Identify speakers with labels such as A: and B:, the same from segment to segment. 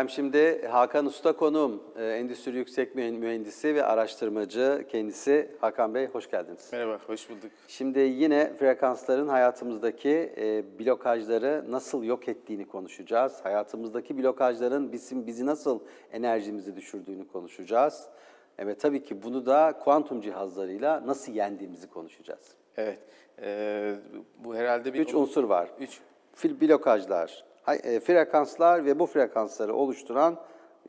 A: Efendim şimdi Hakan Usta konuğum, Ee, Endüstri Yüksek Mühen- Mühendisi ve araştırmacı kendisi. Hakan Bey hoş geldiniz.
B: Merhaba, hoş bulduk.
A: Şimdi yine frekansların hayatımızdaki e, blokajları nasıl yok ettiğini konuşacağız. Hayatımızdaki blokajların bizim bizi nasıl enerjimizi düşürdüğünü konuşacağız. Evet tabii ki bunu da kuantum cihazlarıyla nasıl yendiğimizi konuşacağız.
B: Evet, eee, bu herhalde bir...
A: Üç unsur var.
B: Üç.
A: Blokajlar, e, frekanslar ve bu frekansları oluşturan,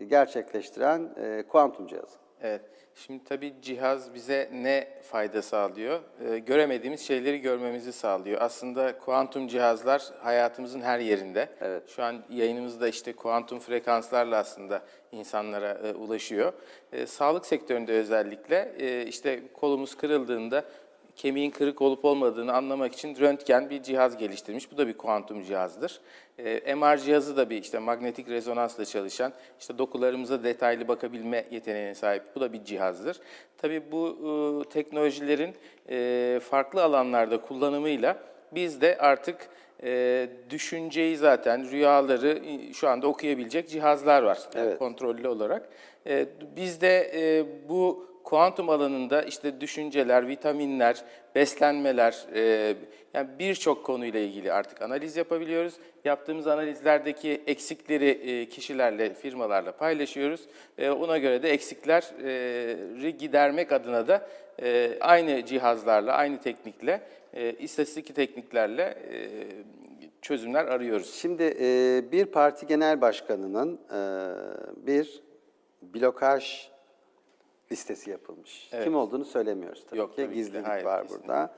A: gerçekleştiren e, kuantum cihazı.
B: Evet, şimdi tabii cihaz bize ne fayda sağlıyor? Göremediğimiz şeyleri görmemizi sağlıyor. Aslında kuantum cihazlar hayatımızın her yerinde.
A: Evet.
B: Şu an yayınımızda işte kuantum frekanslarla aslında insanlara e, ulaşıyor. E, sağlık sektöründe özellikle e, işte kolumuz kırıldığında kemiğin kırık olup olmadığını anlamak için röntgen bir cihaz geliştirmiş. Bu da bir kuantum cihazdır. E, MR cihazı da bir işte magnetik rezonansla çalışan, işte dokularımıza detaylı bakabilme yeteneğine sahip. Bu da bir cihazdır. Tabii bu e, teknolojilerin e, farklı alanlarda kullanımıyla biz de artık e, düşünceyi zaten, rüyaları şu anda okuyabilecek cihazlar var
A: Evet.
B: kontrollü olarak. E, biz de e, bu kuantum alanında işte düşünceler, vitaminler, beslenmeler, e, yani birçok konuyla ilgili artık analiz yapabiliyoruz. Yaptığımız analizlerdeki eksikleri e, kişilerle, firmalarla paylaşıyoruz. E, ona göre de eksikleri gidermek adına da e, aynı cihazlarla, aynı teknikle, e, istatistik tekniklerle e, çözümler arıyoruz.
A: Şimdi e, bir parti genel başkanının e, bir blokaj listesi yapılmış. Kim olduğunu söylemiyoruz tabii
B: Yok,
A: ki.
B: tabii ki.
A: Gizlilik
B: Hayır,
A: var
B: kesinlikle.
A: burada.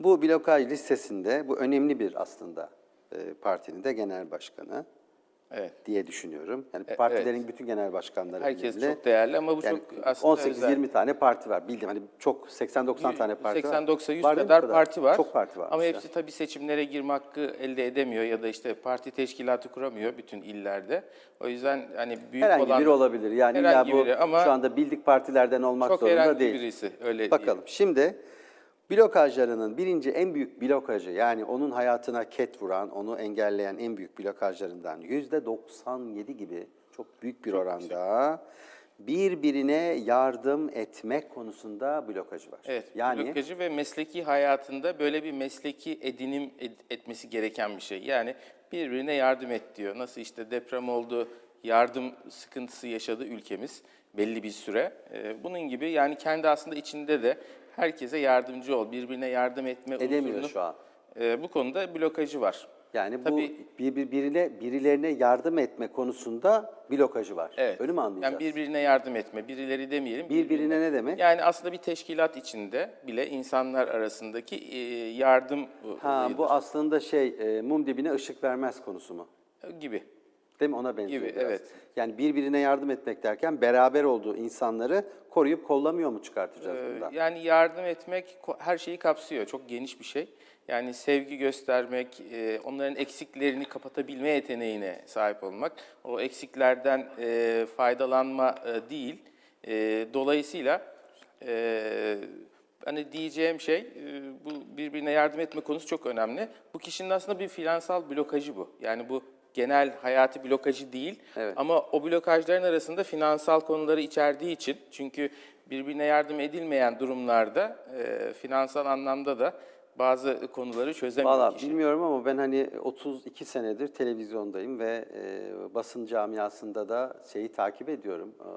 A: Bu blokaj listesinde, bu önemli bir aslında e, partinin de genel başkanı
B: Evet.
A: diye düşünüyorum. Yani
B: E,
A: partilerin bütün genel başkanları
B: Herkes
A: önemli.
B: çok değerli ama bu
A: Yani
B: çok aslında
A: 18-20
B: özel.
A: tane parti var. Bildim hani çok 80-90 tane parti var.
B: 80-90 100
A: Var değil
B: kadar
A: bu
B: parti var.
A: Çok parti var.
B: Ama hepsi tabii seçimlere girme hakkı elde edemiyor ya da işte parti teşkilatı kuramıyor bütün illerde. O yüzden hani büyük
A: Herhangi
B: olan
A: biri olabilir. Yani illa
B: herhangi
A: bu
B: ama
A: şu anda bildik partilerden olmak
B: çok
A: zorunda
B: herhangi
A: değil.
B: birisi öyle
A: Bakalım şimdi blokajlarının birinci en büyük blokajı yani onun hayatına ket vuran, onu engelleyen en büyük blokajlarından yüzde 97 gibi çok büyük bir oranda birbirine yardım etmek konusunda blokajı var.
B: Evet,
A: yani
B: blokajı ve mesleki hayatında böyle bir mesleki edinim ed- etmesi gereken bir şey. Yani birbirine yardım et diyor. Nasıl işte deprem oldu, yardım sıkıntısı yaşadı ülkemiz belli bir süre. Ee, bunun gibi yani kendi aslında içinde de herkese yardımcı ol, birbirine yardım etme
A: edemiyor
B: unsurunu-
A: şu an.
B: Ee, bu konuda blokajı var.
A: Yani
B: Tabii-
A: bu bir, bir- birine, birilerine yardım etme konusunda blokajı var.
B: Evet.
A: Öyle mi anlayacağız?
B: Yani birbirine yardım etme, birileri demeyelim.
A: Birbirine ne demek?
B: Yani aslında bir teşkilat içinde bile insanlar arasındaki e, yardım e,
A: Ha, bu aslında şey e, mum dibine ışık vermez konusu mu?
B: gibi.
A: Değil mi? Ona benziyor
B: Gibi,
A: biraz.
B: evet.
A: Yani birbirine yardım etmek derken beraber olduğu insanları koruyup kollamıyor mu çıkartacağız
B: Ee,
A: bundan?
B: Yani yardım etmek her şeyi kapsıyor. Çok geniş bir şey. Yani sevgi göstermek, e, onların eksiklerini kapatabilme yeteneğine sahip olmak, o eksiklerden e, faydalanma e, değil. Dolayısıyla hani diyeceğim şey, bu birbirine yardım etme konusu çok önemli. Bu kişinin aslında bir finansal blokajı bu. Yani bu genel hayati blokajı değil
A: Evet.
B: ama o blokajların arasında finansal konuları içerdiği için çünkü birbirine yardım edilmeyen durumlarda e, finansal anlamda da bazı konuları çözemiyor
A: Valla
B: kişi.
A: bilmiyorum ama ben hani 32 senedir televizyondayım ve e, basın camiasında da şeyi takip ediyorum. E,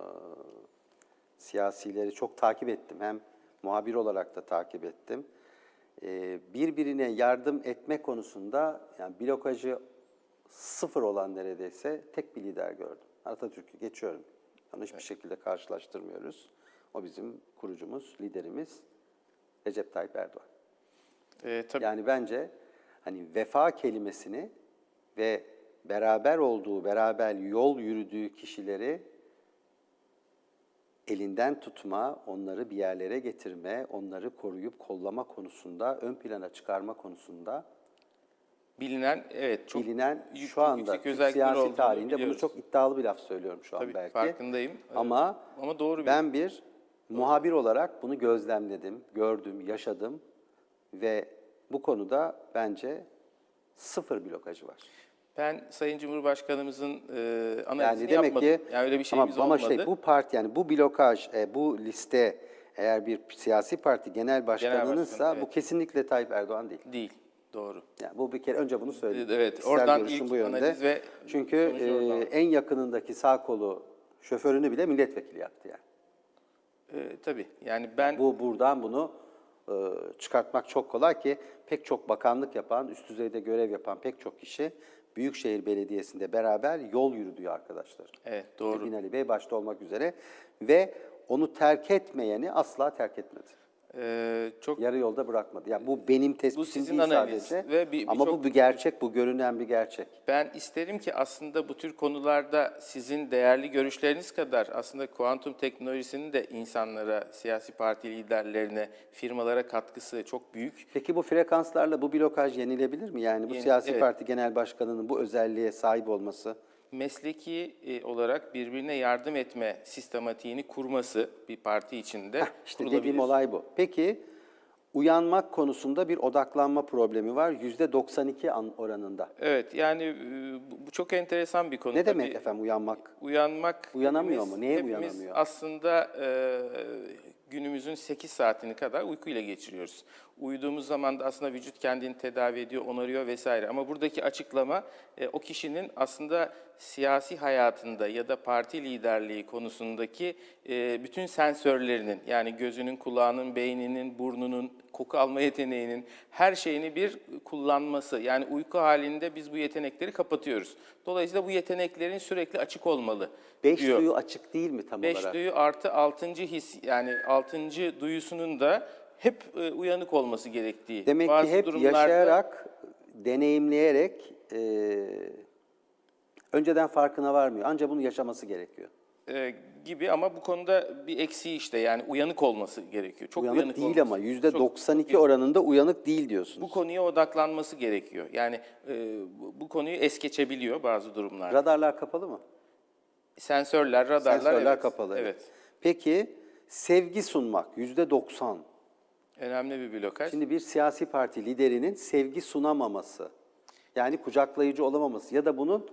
A: siyasileri çok takip ettim. Hem muhabir olarak da takip ettim. E, birbirine yardım etme konusunda yani blokajı sıfır olan neredeyse tek bir lider gördüm. Atatürk'ü geçiyorum. Yanlış bir şekilde karşılaştırmıyoruz. O bizim kurucumuz, liderimiz Recep Tayyip Erdoğan.
B: E, tabii
A: Yani bence hani vefa kelimesini ve beraber olduğu, beraber yol yürüdüğü kişileri elinden tutma, onları bir yerlere getirme, onları koruyup kollama konusunda, ön plana çıkarma konusunda
B: bilinen evet çok
A: bilinen
B: yük-
A: şu anda Türk siyasi tarihinde bunu çok iddialı bir laf söylüyorum şu an
B: Tabii,
A: belki.
B: farkındayım.
A: Ama
B: ama doğru bir
A: ben bir muhabir olarak bunu gözlemledim, gördüm, yaşadım ve bu konuda bence sıfır blokajı var.
B: Ben Sayın Cumhurbaşkanımızın e, analizini
A: Yani demek
B: yapmadım.
A: ki
B: yani öyle bir
A: ama,
B: şeyimiz
A: ama
B: olmadı.
A: şey bu parti yani bu blokaj, e, bu liste eğer bir siyasi parti genel başkanınınsa
B: evet.
A: bu kesinlikle Tayyip Erdoğan değil.
B: Değil. Doğru.
A: Yani bu bir kere önce bunu söyleyeyim.
B: Evet,
A: Kişisel
B: oradan ilk
A: bu yönde.
B: analiz ve
A: Çünkü e, en yakınındaki sağ kolu şoförünü bile milletvekili yaptı yani.
B: E, tabii. Yani ben
A: Bu buradan bunu e, çıkartmak çok kolay ki pek çok bakanlık yapan, üst düzeyde görev yapan pek çok kişi Büyükşehir Belediyesi'nde beraber yol yürüdüğü arkadaşlar.
B: Evet, doğru.
A: Binali Bey başta olmak üzere ve onu terk etmeyeni asla terk etmedi.
B: E, çok
A: Yarı yolda bırakmadı. Yani bu benim tespitim
B: sizin
A: değil sadece.
B: ve bir-
A: ama
B: birçok-
A: bu bir gerçek, bu görünen bir gerçek.
B: Ben isterim ki aslında bu tür konularda sizin değerli görüşleriniz kadar aslında kuantum teknolojisinin de insanlara, siyasi parti liderlerine, firmalara katkısı çok büyük.
A: Peki bu frekanslarla bu blokaj yenilebilir mi? Yani bu
B: Yeni-
A: siyasi
B: evet.
A: parti genel başkanının bu özelliğe sahip olması
B: Mesleki e, olarak birbirine yardım etme sistematiğini kurması bir parti içinde
A: İşte
B: kurulabilir.
A: dediğim olay bu. Peki uyanmak konusunda bir odaklanma problemi var yüzde 92 an oranında.
B: Evet yani e, bu- bu çok enteresan bir konu.
A: Ne demek
B: Tabii
A: efendim uyanmak?
B: Uyanmak
A: Uyanamıyor
B: hepimiz-
A: mu? Neye
B: hepimiz
A: uyanamıyor?
B: aslında e, günümüzün 8 saatini kadar uykuyla geçiriyoruz. Uyuduğumuz zaman da aslında vücut kendini tedavi ediyor, onarıyor vesaire. Ama buradaki açıklama e, o kişinin aslında siyasi hayatında ya da parti liderliği konusundaki e, bütün sensörlerinin yani gözünün, kulağının, beyninin, burnunun, koku alma yeteneğinin her şeyini bir kullanması. Yani uyku halinde biz bu yetenekleri kapatıyoruz. Dolayısıyla bu yeteneklerin sürekli açık olmalı.
A: Beş
B: diyor.
A: duyu açık değil mi tam
B: Beş
A: olarak?
B: duyu artı altıncı his yani altıncı duyusunun da hep e, uyanık olması gerektiği.
A: Demek
B: Bazı
A: ki hep
B: durumlarda,
A: yaşayarak, deneyimleyerek e, önceden farkına varmıyor. Ancak bunu yaşaması gerekiyor.
B: e, gibi ama bu konuda bir eksiği işte yani uyanık olması gerekiyor. Çok
A: uyanık,
B: uyanık,
A: değil
B: olması.
A: ama yüzde
B: Çok-
A: 92 oranında uyanık değil diyorsunuz.
B: Bu konuya odaklanması gerekiyor. Yani e, bu, bu konuyu es geçebiliyor bazı durumlarda.
A: Radarlar kapalı mı?
B: Sensörler, radarlar
A: Sensörler
B: evet.
A: kapalı.
B: Evet.
A: Peki sevgi sunmak yüzde 90.
B: Önemli bir blokaj.
A: Şimdi bir siyasi parti liderinin sevgi sunamaması, yani kucaklayıcı olamaması ya da bunun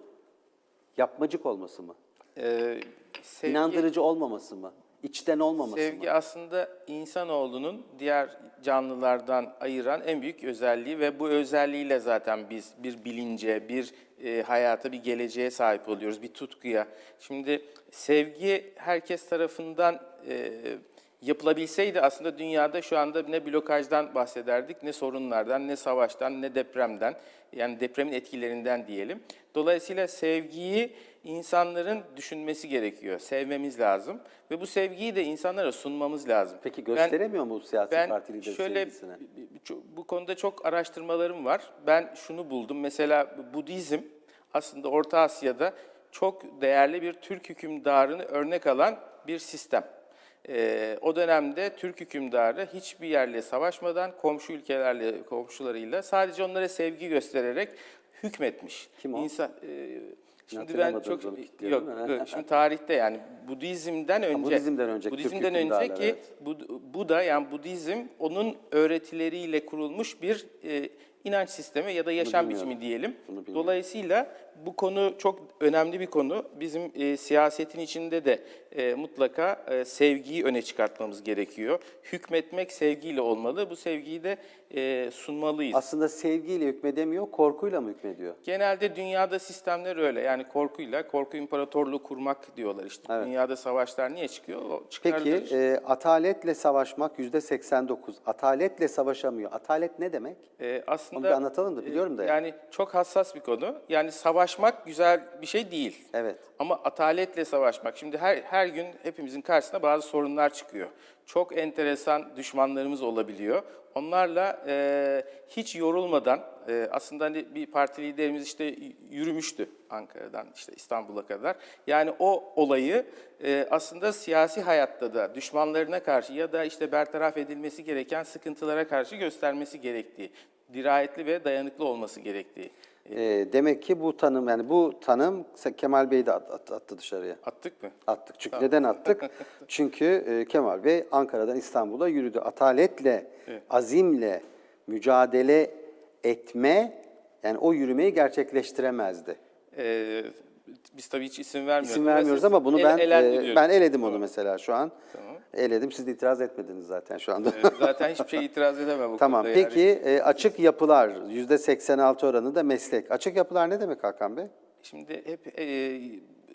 A: yapmacık olması mı?
B: E, sevgi-
A: İnandırıcı olmaması mı? İçten olmaması
B: Sevgi
A: mı?
B: aslında insanoğlunun diğer canlılardan ayıran en büyük özelliği ve bu özelliğiyle zaten biz bir bilince, bir e, hayata, bir geleceğe sahip oluyoruz, bir tutkuya. Şimdi sevgi herkes tarafından e, yapılabilseydi aslında dünyada şu anda ne blokajdan bahsederdik, ne sorunlardan, ne savaştan, ne depremden. Yani depremin etkilerinden diyelim. Dolayısıyla sevgiyi insanların düşünmesi gerekiyor. Sevmemiz lazım ve bu sevgiyi de insanlara sunmamız lazım.
A: Peki
B: Ben-
A: gösteremiyor mu bu siyasi
B: ben
A: parti lideri
B: şöyle
A: sevgisini?
B: bu konuda çok araştırmalarım var. Ben şunu buldum. Mesela Budizm aslında Orta Asya'da çok değerli bir Türk hükümdarını örnek alan bir sistem. Ee, o dönemde Türk hükümdarı hiçbir yerle savaşmadan komşu ülkelerle komşularıyla sadece onlara sevgi göstererek hükmetmiş.
A: Kim o?
B: İnsan, e, Şimdi ben çok yok, yok, şimdi tarihte yani Budizm'den önce
A: Budizm'den önceki Türk
B: Budizm'den
A: hükümdarları,
B: önceki
A: evet.
B: bu, bu da yani Budizm onun öğretileriyle kurulmuş bir e, inanç sistemi ya da yaşam biçimi diyelim. Dolayısıyla bu konu çok önemli bir konu. Bizim e, siyasetin içinde de e, mutlaka e, sevgiyi öne çıkartmamız gerekiyor. Hükmetmek sevgiyle olmalı. Bu sevgiyi de e, sunmalıyız.
A: Aslında sevgiyle hükmedemiyor, korkuyla mı hükmediyor?
B: Genelde dünyada sistemler öyle. Yani korkuyla, korku imparatorluğu kurmak diyorlar işte.
A: Evet.
B: Dünyada savaşlar niye çıkıyor? O
A: Peki
B: işte.
A: e, ataletle savaşmak yüzde 89. Ataletle savaşamıyor. Atalet ne demek?
B: Ee, aslında
A: Onu bir anlatalım da, biliyorum da
B: e,
A: yani.
B: Yani çok hassas bir konu. Yani savaşmak güzel bir şey değil.
A: Evet.
B: Ama ataletle savaşmak. Şimdi her her gün hepimizin karşısına bazı sorunlar çıkıyor. Çok enteresan düşmanlarımız olabiliyor. Onlarla e, hiç yorulmadan e, aslında hani bir parti liderimiz işte yürümüştü Ankara'dan işte İstanbul'a kadar. Yani o olayı e, aslında siyasi hayatta da düşmanlarına karşı ya da işte bertaraf edilmesi gereken sıkıntılara karşı göstermesi gerektiği, dirayetli ve dayanıklı olması gerektiği.
A: E, demek ki bu tanım yani bu tanım Kemal Bey de at- at- attı dışarıya.
B: Attık mı?
A: Attık. Çünkü neden attık? Çünkü e, Kemal Bey Ankara'dan İstanbul'a yürüdü. Ataletle, azimle mücadele etme Yani o yürümeyi gerçekleştiremezdi.
B: Ee, biz tabii hiç isim vermiyoruz.
A: İsim vermiyoruz ama bunu
B: el-
A: ben e, ben eledim onu mesela şu an.
B: Tamam.
A: Eledim. Siz de itiraz etmediniz zaten şu anda.
B: Zaten hiçbir şey itiraz edemem bu
A: Tamam.
B: konuda yani.
A: Peki e, açık yapılar %86 oranında meslek. Açık yapılar ne demek Hakan Bey?
B: Şimdi hep e,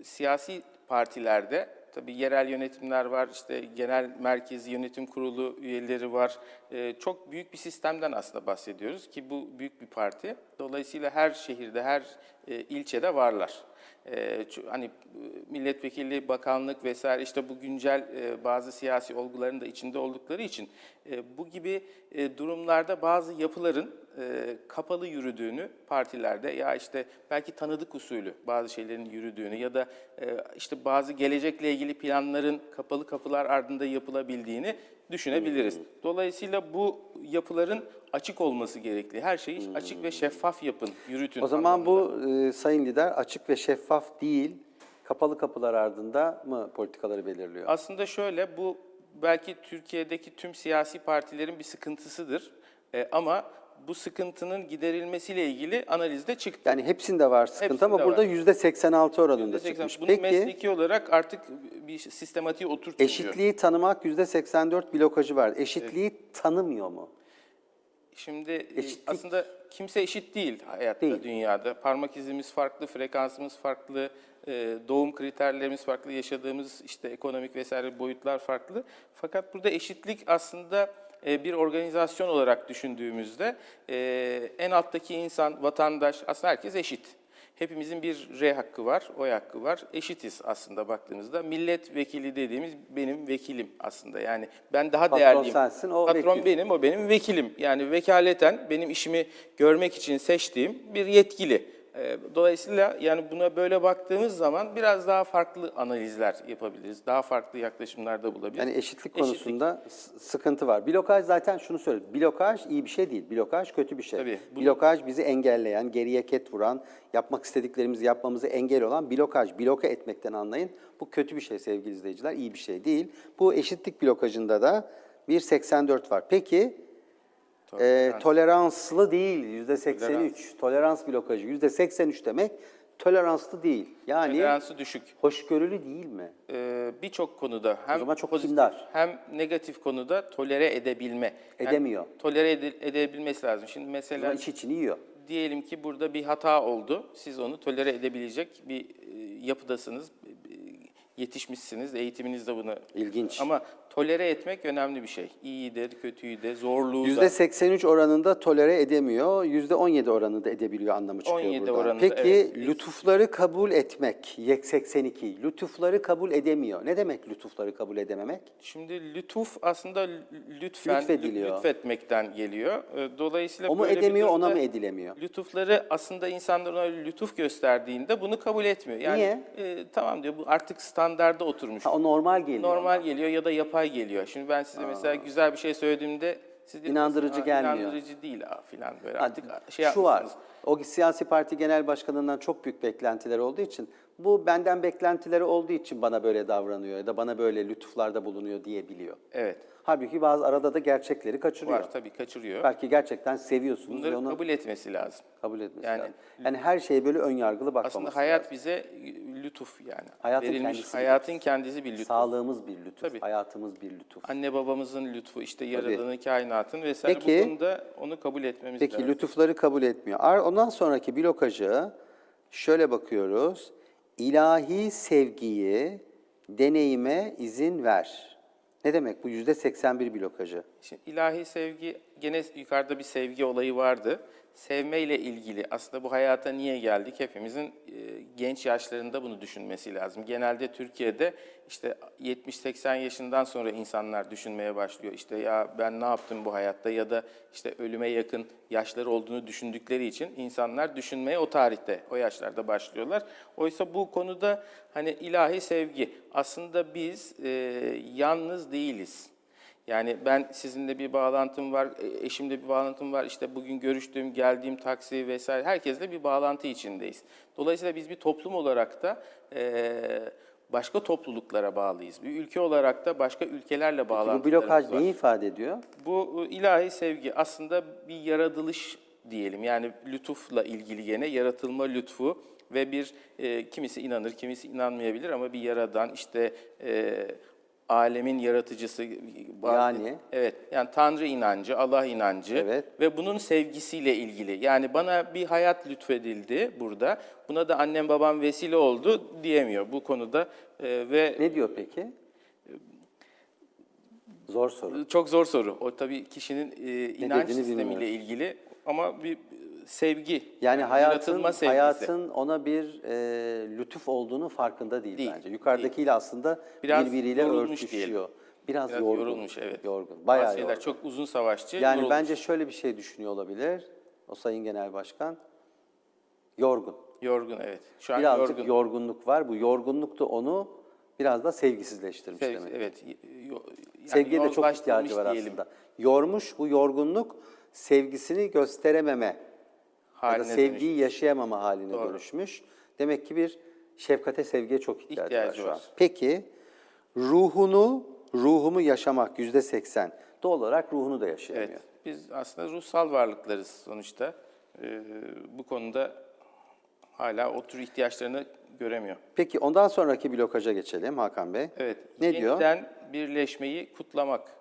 B: siyasi partilerde tabii yerel yönetimler var, işte genel merkez yönetim kurulu üyeleri var. E, çok büyük bir sistemden aslında bahsediyoruz ki bu büyük bir parti. Dolayısıyla her şehirde, her e, ilçede varlar. E, ço- hani milletvekili, bakanlık vesaire işte bu güncel e, bazı siyasi olguların da içinde oldukları için e, bu gibi e, durumlarda bazı yapıların e, kapalı yürüdüğünü partilerde ya işte belki tanıdık usulü bazı şeylerin yürüdüğünü ya da e, işte bazı gelecekle ilgili planların kapalı kapılar ardında yapılabildiğini düşünebiliriz. Dolayısıyla bu yapıların açık olması gerekli. Her şeyi açık ve şeffaf yapın, yürütün.
A: O zaman
B: anlamında.
A: bu e, sayın lider açık ve şeffaf değil, kapalı kapılar ardında mı politikaları belirliyor?
B: Aslında şöyle, bu belki Türkiye'deki tüm siyasi partilerin bir sıkıntısıdır. E, ama bu sıkıntının giderilmesiyle ilgili analizde çıktı.
A: Yani hepsinde var sıkıntı ama
B: Hepsinde
A: burada
B: var.
A: %86 oranında
B: %80.
A: çıkmış.
B: Bunu
A: Peki
B: mesleki olarak artık bir sistematiğe oturtuluyor.
A: eşitliği tanımak %84 blokajı var. Eşitliği tanımıyor mu?
B: Şimdi e,
A: Eşitlik-
B: aslında kimse eşit değil hayatta,
A: Değil.
B: dünyada. Parmak izimiz farklı, frekansımız farklı, e, doğum kriterlerimiz farklı, yaşadığımız işte ekonomik vesaire boyutlar farklı. Fakat burada eşitlik aslında bir organizasyon olarak düşündüğümüzde e, en alttaki insan, vatandaş, aslında herkes eşit. Hepimizin bir R hakkı var, oy hakkı var. Eşitiz aslında baktığımızda. Milletvekili dediğimiz benim vekilim aslında. Yani ben daha
A: Patron
B: değerliyim.
A: sensin, o
B: Patron
A: vekil.
B: benim, o benim vekilim. Yani vekaleten benim işimi görmek için seçtiğim bir yetkili. Dolayısıyla yani buna böyle baktığımız zaman biraz daha farklı analizler yapabiliriz. Daha farklı yaklaşımlarda bulabiliriz.
A: Yani eşitlik konusunda s- sıkıntı var. Blokaj zaten şunu söyledi. Blokaj iyi bir şey değil. Blokaj kötü bir şey.
B: Tabii, bu-
A: Blokaj bizi engelleyen, geriye ket vuran, yapmak istediklerimizi yapmamızı engel olan blokaj. Bloke etmekten anlayın. Bu kötü bir şey sevgili izleyiciler. iyi bir şey değil. Bu eşitlik blokajında da 1.84 var. Peki e, toleranslı değil %83. Tolerans blokajı %83 demek toleranslı değil. Yani
B: Toleransı düşük.
A: hoşgörülü değil mi?
B: Ee, Birçok konuda hem
A: zaman çok
B: pozitif
A: kindar.
B: hem negatif konuda tolere edebilme. Yani
A: Edemiyor.
B: Tolere ede- edebilmesi lazım. Şimdi
A: O
B: mesela
A: iç içini yiyor.
B: diyelim ki burada bir hata oldu. Siz onu tolere edebilecek bir e, yapıdasınız. e, Yetişmişsiniz. Eğitiminiz de bunu.
A: İlginç.
B: Ama tolere etmek önemli bir şey. İyiyi de, kötüyü de, zorluğu da.
A: %83 oranında tolere edemiyor, %17 oranında edebiliyor anlamı çıkıyor
B: 17
A: buradan.
B: oranında,
A: Peki
B: evet.
A: lütufları kabul etmek, yek 82, lütufları kabul edemiyor. Ne demek lütufları kabul edememek?
B: Şimdi lütuf aslında lü- lütfen,
A: Lütfediliyor.
B: lütfetmekten geliyor. E, Dolayısıyla
A: O mu
B: böyle bir
A: edemiyor, ona
B: durumda
A: mı edilemiyor?
B: Lütufları aslında insanlar ona lütuf gösterdiğinde bunu kabul etmiyor. Yani,
A: Niye?
B: e, tamam diyor bu artık standarda oturmuş.
A: Ha, o normal geliyor.
B: Normal geliyor ya da yapay geliyor. Şimdi ben size mesela güzel bir şey söylediğimde siz
A: İnandırıcı
B: "Aa,
A: gelmiyor."
B: İnandırıcı değil ha, filan böyle artık şey
A: Şu var,
B: yapmışsınız.
A: o siyasi parti genel başkanından çok büyük beklentiler olduğu için, bu benden beklentileri olduğu için bana böyle davranıyor ya da bana böyle lütuflarda bulunuyor diyebiliyor.
B: Evet.
A: Halbuki bazı arada da gerçekleri kaçırıyor.
B: Var tabii kaçırıyor.
A: Belki gerçekten seviyorsunuz
B: Bunları
A: ve onu
B: kabul etmesi lazım.
A: kabul etmesi
B: Yani-
A: lazım. Yani her şeye böyle ön yargılı bakmaması
B: Aslında hayat bize lütuf yani.
A: Hayatın
B: Verilmiş
A: kendisi bir
B: hayatın kendisi bir lütuf.
A: Sağlığımız bir lütuf,
B: Tabii.
A: hayatımız bir lütuf.
B: Anne babamızın lütfu, işte yaradanın, kainatın vesaire
A: Peki-
B: bu konuda onu kabul etmemiz
A: Peki
B: lazım.
A: lütufları kabul etmiyor. Ondan sonraki blokajı şöyle bakıyoruz. İlahi sevgiyi deneyime izin ver. Ne demek bu? Yüzde 81 blokajı.
B: Şimdi ilahi sevgi, gene yukarıda bir sevgi olayı vardı. Sevmeyle ilgili aslında bu hayata niye geldik? Hepimizin e, genç yaşlarında bunu düşünmesi lazım. Genelde Türkiye'de işte 70-80 yaşından sonra insanlar düşünmeye başlıyor. İşte ya ben ne yaptım bu hayatta ya da işte ölüme yakın yaşları olduğunu düşündükleri için insanlar düşünmeye o tarihte, o yaşlarda başlıyorlar. Oysa bu konuda hani ilahi sevgi aslında biz e, yalnız değiliz. Yani ben sizinle bir bağlantım var, e, eşimle bir bağlantım var, işte bugün görüştüğüm, geldiğim taksi vesaire herkesle bir bağlantı içindeyiz. Dolayısıyla biz bir toplum olarak da e, başka topluluklara bağlıyız. Bir ülke olarak da başka ülkelerle
A: Bu
B: bağlantılarımız
A: blokaj
B: var.
A: neyi ifade ediyor?
B: Bu e, ilahi sevgi aslında bir yaratılış diyelim. Yani lütufla ilgili gene yaratılma lütfu ve bir e, kimisi inanır, kimisi inanmayabilir ama bir yaradan işte e, alemin yaratıcısı bazı-
A: Yani?
B: evet yani Tanrı inancı, Allah inancı
A: Evet.
B: ve bunun sevgisiyle ilgili. Yani bana bir hayat lütfedildi burada. Buna da annem babam vesile oldu diyemiyor bu konuda e, ve
A: Ne diyor peki? Zor soru.
B: çok zor soru. O tabii kişinin e, inanç sistemiyle
A: bilmiyoruz.
B: ilgili ama bir e, sevgi.
A: Yani hayatın
B: yaratılma sevgisi.
A: hayatın ona bir e, lütuf olduğunu farkında değil,
B: Değil,
A: bence. Yukarıdakiyle aslında
B: Biraz
A: birbiriyle
B: yorulmuş
A: örtüşüyor.
B: diyelim.
A: Biraz,
B: Biraz
A: yorgun.
B: yorulmuş, evet.
A: Yorgun. Bayağı
B: Bazı şeyler
A: yorgun.
B: çok uzun savaşçı.
A: Yani
B: yorulmuş.
A: bence şöyle bir şey düşünüyor olabilir. O Sayın Genel Başkan yorgun.
B: yorgun evet. Şu an
A: Birazcık
B: yorgun.
A: yorgunluk var. Bu yorgunluk da onu biraz da sevgisizleştirmiş
B: Sev-
A: demek.
B: evet. yo- yani
A: Sevgiye de çok
B: yozlaştırmış
A: ihtiyacı var
B: diyelim.
A: aslında. Yormuş bu yorgunluk sevgisini gösterememe ya da
B: Haline
A: sevgiyi yaşayamama haline
B: Doğru.
A: dönüşmüş. Demek ki bir şefkate, sevgiye çok ihtiyacı,
B: İhtiyacı
A: var şu an. Peki ruhunu, ruhumu yaşamak yüzde seksen. Doğal olarak ruhunu da yaşayamıyor.
B: Evet. Biz aslında ruhsal varlıklarız sonuçta. Ee, bu konuda hala o tür ihtiyaçlarını göremiyor.
A: Peki ondan sonraki blokaja geçelim Hakan Bey.
B: Evet.
A: Ne diyor?
B: yeniden birleşmeyi kutlamak.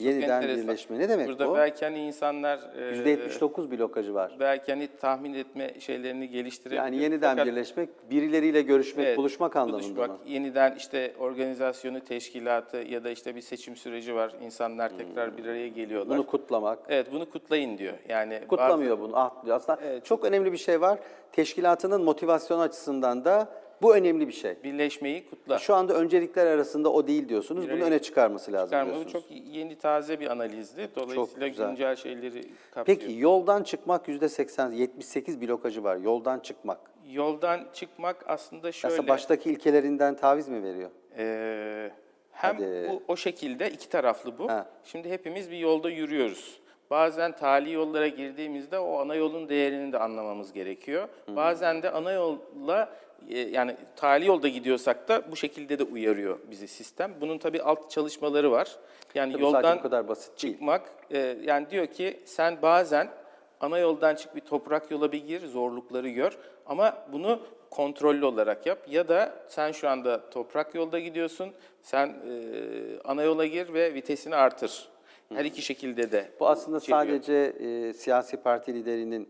A: Yeniden
B: enteresan.
A: birleşme ne demek
B: Burada
A: bu?
B: belki hani insanlar e,
A: %79 blokajı var.
B: belki hani tahmin etme şeylerini geliştirebilir.
A: Yani yeniden
B: Fakat-
A: birleşmek, birileriyle görüşmek,
B: Evet,
A: buluşmak anlamında
B: buluşmak,
A: mı?
B: Yeniden işte organizasyonu, teşkilatı ya da işte bir seçim süreci var. İnsanlar tekrar bir araya geliyorlar.
A: Bunu kutlamak.
B: evet bunu kutlayın diyor. Yani
A: Kutlamıyor bunu. Ah diyor. Aslında çok önemli bir şey var. Teşkilatının motivasyon açısından da bu önemli bir şey.
B: birleşmeyi kutla.
A: Şu anda öncelikler arasında o değil diyorsunuz. Bunu
B: araya
A: öne çıkarması lazım
B: Çıkarma. Bu
A: diyorsunuz.
B: çok yeni taze bir analizdi. Dolayısıyla
A: güzel.
B: güncel şeyleri kapsıyor.
A: Peki yoldan çıkmak yüzde 80, 78 blokajı var. Yoldan çıkmak.
B: Yoldan çıkmak aslında şöyle.
A: Aslında baştaki ilkelerinden taviz mi veriyor?
B: Ee, hem
A: Hadi.
B: bu o şekilde iki taraflı bu.
A: Ha.
B: Şimdi hepimiz bir yolda yürüyoruz. Bazen tali yollara girdiğimizde o ana yolun değerini de anlamamız gerekiyor. Bazen de ana yolla yani tali yolda gidiyorsak da bu şekilde de uyarıyor bizi sistem. Bunun tabii alt çalışmaları var. Yani
A: Tabii
B: yoldan
A: kadar basit değil.
B: çıkmak e, yani diyor ki sen bazen ana yoldan çık bir toprak yola bir gir, zorlukları gör ama bunu kontrollü olarak yap ya da sen şu anda toprak yolda gidiyorsun, sen e, ana yola gir ve vitesini artır. Her iki şekilde de.
A: Bu aslında
B: içeriyor.
A: sadece e, siyasi parti liderinin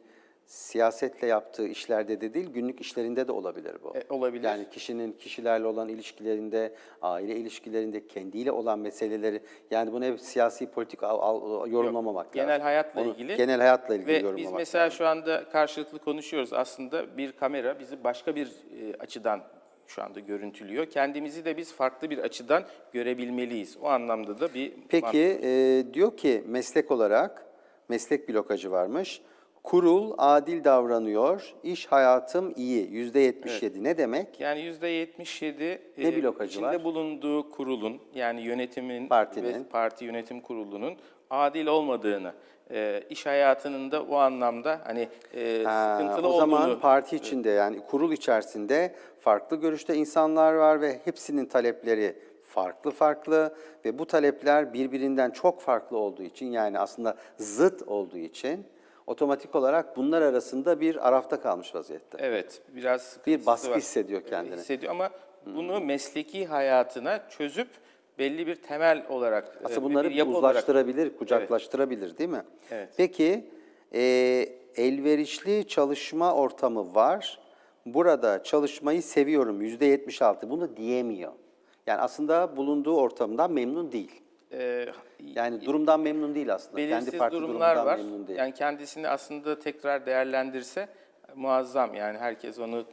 A: siyasetle yaptığı işlerde de değil, günlük işlerinde de olabilir bu.
B: E, olabilir.
A: Yani kişinin kişilerle olan ilişkilerinde, aile ilişkilerinde, kendiyle olan meseleleri, yani bunu hep siyasi politik al, al- yorumlamamak lazım.
B: genel hayatla
A: Onu
B: ilgili.
A: Genel hayatla ilgili
B: Ve
A: yorumlamak
B: biz mesela
A: lazım.
B: şu anda karşılıklı konuşuyoruz. Aslında bir kamera bizi başka bir e, açıdan şu anda görüntülüyor. Kendimizi de biz farklı bir açıdan görebilmeliyiz. O anlamda da bir
A: Peki e, diyor ki meslek olarak, meslek blokajı varmış. Kurul adil davranıyor, iş hayatım iyi, yüzde 77. Ne demek?
B: Yani %77
A: Ne
B: e,
A: blokajı
B: içinde
A: var?
B: bulunduğu kurulun yani yönetimin
A: Partinin.
B: ve parti yönetim kurulunun adil olmadığını, e, iş hayatının da o anlamda hani e,
A: Ha,
B: sıkıntılı
A: o zaman
B: olduğunu
A: parti içinde yani kurul içerisinde farklı görüşte insanlar var ve hepsinin talepleri farklı farklı ve bu talepler birbirinden çok farklı olduğu için yani aslında zıt olduğu için otomatik olarak bunlar arasında bir arafta kalmış vaziyette.
B: Evet, biraz
A: Bir baskı
B: var.
A: hissediyor kendini.
B: Hissediyor ama bunu mesleki hayatına çözüp belli bir temel olarak, e,
A: Aslında bunları
B: bir yapı olarak
A: uzlaştırabilir, kucaklaştırabilir değil mi?
B: Evet.
A: Peki e, elverişli çalışma ortamı var. Burada çalışmayı seviyorum yüzde 76. Bunu diyemiyor. Yani aslında bulunduğu ortamdan memnun değil.
B: E,
A: Yani durumdan memnun değil aslında.
B: belirsiz
A: Kendi parti
B: durumlar
A: durumundan
B: var.
A: memnun değil.
B: Yani kendisini aslında tekrar değerlendirse muazzam. Yani herkes onu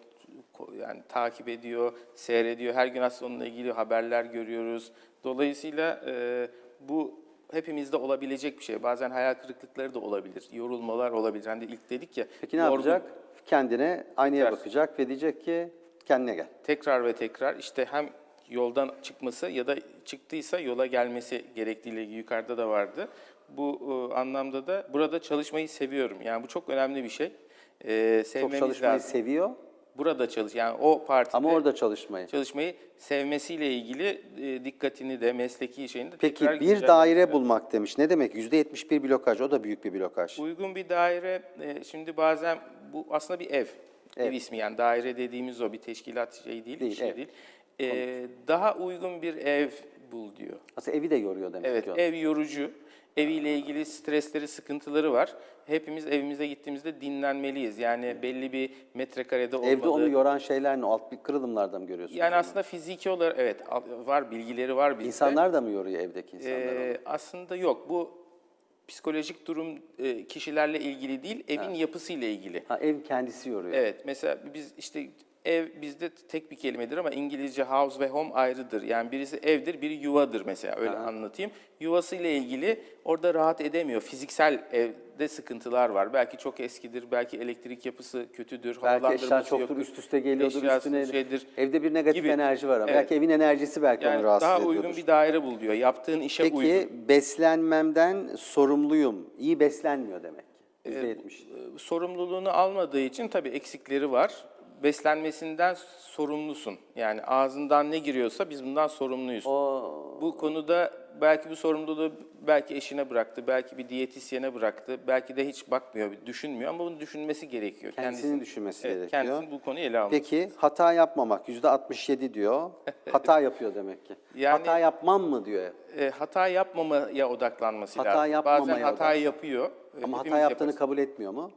B: yani takip ediyor, seyrediyor. Her gün aslında onunla ilgili haberler görüyoruz. Dolayısıyla e, bu hepimizde olabilecek bir şey. Bazen hayal kırıklıkları da olabilir, yorulmalar olabilir. Hani ilk dedik ya.
A: Peki ne
B: yorgun-
A: yapacak? Kendine aynaya
B: Tekrar.
A: bakacak ve diyecek ki kendine gel.
B: tekrar ve tekrar işte hem yoldan çıkması ya da çıktıysa yola gelmesi gerektiğiyle ilgili yukarıda da vardı. Bu e, anlamda da burada çalışmayı seviyorum. Yani bu çok önemli bir şey. E,
A: Çok
B: sevmemiz
A: çalışmayı
B: lazım.
A: seviyor.
B: burada çalış yani o partide
A: Ama orada çalışmayı.
B: çalışmayı sevmesiyle ilgili e, dikkatini de mesleki şeyini de
A: Peki
B: tekrar
A: bir
B: güncel-
A: daire bulmak demiş. Ne demek? %71 blokaj. O da büyük bir blokaj.
B: Uygun bir daire, e, şimdi bazen bu aslında bir ev. Ev ismi yani daire dediğimiz o bir teşkilat şey değil,
A: Değil,
B: bir şey
A: ev.
B: değil. E, daha uygun bir ev bul diyor.
A: Aslında evi de yoruyor demek
B: Evet,
A: ki. o.
B: ev yorucu. Eviyle ilgili stresleri, sıkıntıları var. Hepimiz evimize gittiğimizde dinlenmeliyiz. Yani belli bir metrekarede olmalı.
A: Evde onu yoran şeyler ne? Alt bir kırılımlarda mı görüyorsunuz?
B: yani
A: onu?
B: aslında fiziki olarak evet var bilgileri var bizde.
A: İnsanlar da mı yoruyor evdeki insanlar? onu?
B: Ee, aslında yok. Bu psikolojik durum e, kişilerle ilgili değil, evin yapısıyla ilgili.
A: Ha, ev kendisi yoruyor.
B: Evet, mesela biz işte ev bizde tek bir kelimedir ama İngilizce house ve home ayrıdır. Yani birisi evdir, biri yuvadır mesela öyle anlatayım. Yuvasıyla ilgili orada rahat edemiyor. Fiziksel evde sıkıntılar var. Belki çok eskidir, belki elektrik yapısı kötüdür,
A: Belki eşya
B: havalandırması
A: çoktur,
B: yoktur.
A: üst üste geliyordur,
B: Eşyası
A: üstüne.
B: şeydir
A: Evde bir negatif
B: gibi.
A: enerji var ama
B: Evet.
A: belki evin enerjisi belki
B: Yani
A: onu rahatsız
B: daha
A: ediyordur.
B: uygun bir daire bul diyor. Yaptığın işe
A: Peki
B: uygun.
A: beslenmemden sorumluyum. İyi beslenmiyor demek ki. %70.
B: e, sorumluluğunu almadığı için tabii eksikleri var. Beslenmesinden sorumlusun. Yani ağzından ne giriyorsa biz bundan sorumluyuz. Bu konuda belki bu sorumluluğu belki eşine bıraktı, belki bir diyetisyene bıraktı, belki de hiç bakmıyor, düşünmüyor ama bunu düşünmesi gerekiyor.
A: Kendisinin düşünmesi
B: evet,
A: gerekiyor.
B: Kendisinin bu konuyu ele alması.
A: Peki hata yapmamak %67 diyor. Hata yapıyor demek ki.
B: Yani-
A: hata yapmam mı diyor.
B: E, hata yapmamaya odaklanması
A: Hata
B: lazım.
A: yapmamaya
B: Bazen hata
A: odaklan-
B: yapıyor. E,
A: Ama hata yaptığını
B: yaparız.
A: kabul etmiyor mu?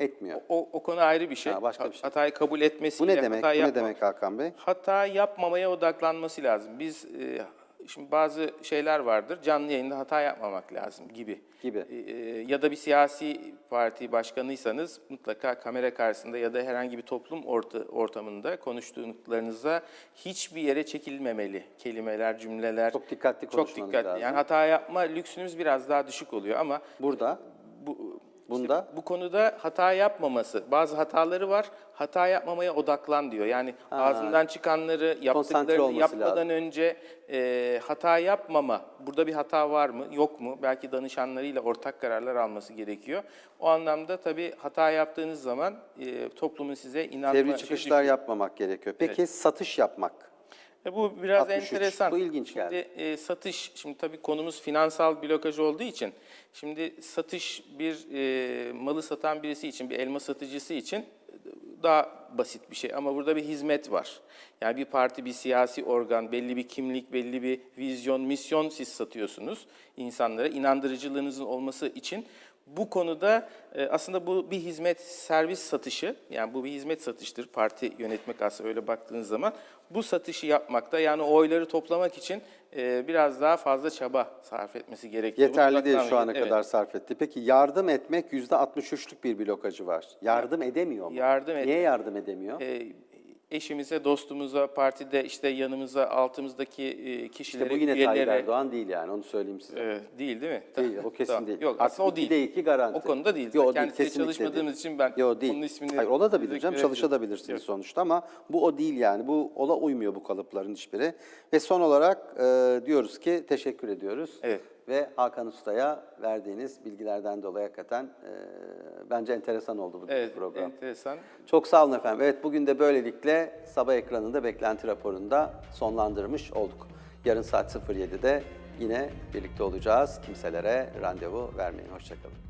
A: Etmiyor.
B: O, o konu ayrı bir şey.
A: Ha, başka bir şey.
B: Hatayı kabul
A: Bu
B: etmesiyle
A: ne demek? Bu ne demek Hakan Bey?
B: hata yapmamaya odaklanması lazım. Biz e, şimdi bazı şeyler vardır. Canlı yayında hata yapmamak lazım gibi.
A: Gibi.
B: E, ya da bir siyasi parti başkanıysanız mutlaka kamera karşısında ya da herhangi bir toplum orta, ortamında konuştuklarınızda hiçbir yere çekilmemeli. Kelimeler, cümleler.
A: Çok dikkatli
B: Çok
A: konuşmanız
B: dikkatli.
A: lazım.
B: Yani hata yapma lüksünüz biraz daha düşük oluyor ama
A: Burada,
B: bu
A: bunda
B: işte bu konuda hata yapmaması. Bazı hataları var. Hata yapmamaya odaklan diyor. Yani ağzından çıkanları, yaptıklarını yapmadan
A: lazım.
B: önce e, hata yapmama. Burada bir hata var mı, yok mu? Belki danışanlarıyla ortak kararlar alması gerekiyor. O anlamda tabii hata yaptığınız zaman e, toplumun size inanma... şeyi
A: çıkışlar yapmamak gerekiyor. Peki satış yapmak.
B: E, Bu biraz
A: 63.
B: enteresan.
A: Bu ilginç
B: şimdi, e, satış, şimdi tabii konumuz finansal blokaj olduğu için, şimdi satış bir e, malı satan birisi için, bir elma satıcısı için daha basit bir şey. Ama burada bir hizmet var. Yani bir parti, bir siyasi organ, belli bir kimlik, belli bir vizyon, misyon siz satıyorsunuz insanlara. inandırıcılığınızın olması için bu konuda e, aslında bu bir hizmet servis satışı, yani bu bir hizmet satıştır. Parti yönetmek aslında öyle baktığınız zaman. Bu satışı yapmakta yani oyları toplamak için e, biraz daha fazla çaba sarf etmesi gerekiyor.
A: Yeterli değil şu ana
B: Evet.
A: kadar sarf etti. Peki yardım etmek %63'lük bir blokajı var. Yardım edemiyor mu?
B: Yardım et-
A: Niye yardım edemiyor?
B: E, eşimize, dostumuza, partide işte yanımıza, altımızdaki kişilere,
A: İşte bu yine Tayyip Erdoğan değil yani onu söyleyeyim size.
B: e, değil değil mi?
A: Değil, o kesin
B: Tamam.
A: değil.
B: Yok aslında o değil.
A: ikide iki garanti.
B: O konuda değil.
A: Yo, değil,
B: Kendisiyle çalışmadığımız
A: değil.
B: için ben
A: Yo, değil.
B: onun ismini...
A: Hayır ola da
B: göre-
A: çalışabilirsiniz
B: Yok.
A: sonuçta ama bu o değil yani. Bu ola uymuyor bu kalıpların hiçbiri. Ve son olarak e, diyoruz ki teşekkür ediyoruz.
B: Evet.
A: Ve Hakan Usta'ya verdiğiniz bilgilerden dolayı hakikaten e, bence enteresan oldu bu
B: Evet,
A: program.
B: enteresan.
A: Çok sağ olun efendim. Evet bugün de böylelikle sabah ekranında beklenti raporunda sonlandırmış olduk. Yarın saat 07'de yine birlikte olacağız. Kimselere randevu vermeyin. Hoşçakalın.